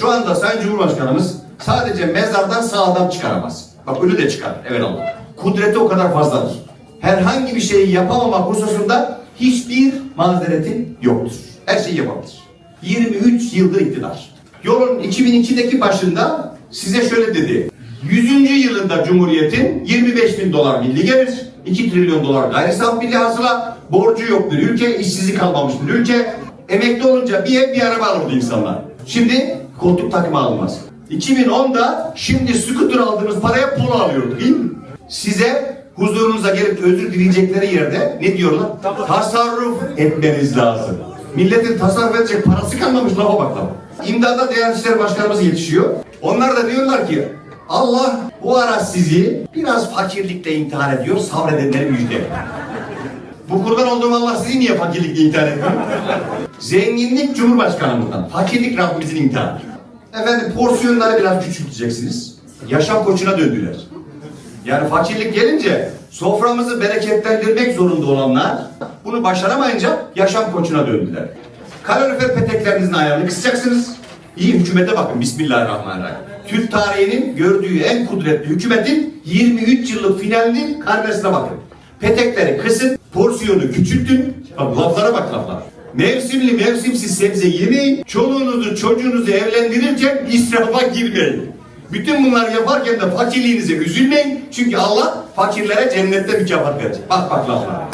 Şu anda Sayın Cumhurbaşkanımız sadece mezardan sağ adam çıkaramaz. Bak ölü de çıkar evelallah. Kudreti o kadar fazladır. Herhangi bir şeyi yapamamak hususunda hiçbir mazeretin yoktur. Her şeyi yapabilir. 23 yıldır iktidar. Yolun 2002'deki başında size şöyle dedi. 100. yılında Cumhuriyet'in 25 bin dolar milli gelir, 2 trilyon dolar gayri safi milli hasıla, borcu yok bir ülke, işsizlik kalmamış bir ülke. Emekli olunca bir ev bir araba alırdı insanlar. Şimdi koltuk takımı almaz. 2010'da şimdi scooter aldığımız paraya polo alıyorduk değil mi? Size huzurunuza gelip özür dileyecekleri yerde ne diyorlar? Tasarruf etmeniz lazım. Milletin tasarruf edecek parası kalmamış lafa bak lafa. İmdada Diyanet İşleri Başkanımız yetişiyor. Onlar da diyorlar ki Allah bu ara sizi biraz fakirlikle intihar ediyor sabredenleri müjde. Bu kurban olduğum Allah sizi niye fakirlikle intihar ediyor? Zenginlik Cumhurbaşkanımızdan, fakirlik Rabbimizin imtihanı. Efendim porsiyonları biraz küçülteceksiniz. Yaşam koçuna döndüler. Yani fakirlik gelince soframızı bereketlendirmek zorunda olanlar bunu başaramayınca yaşam koçuna döndüler. Kalorifer peteklerinizin ayarını kısacaksınız. İyi hükümete bakın. Bismillahirrahmanirrahim. Türk tarihinin gördüğü en kudretli hükümetin 23 yıllık finalinin karnesine bakın. Petekleri kısın, porsiyonu küçültün. Bak laflara bak laflar. Mevsimli mevsimsiz sebze yemeyin. Çoluğunuzu çocuğunuzu evlendirirken israfa girmeyin. Bütün bunları yaparken de fakirliğinize üzülmeyin. Çünkü Allah fakirlere cennette mükafat verecek. Bak bak laflara.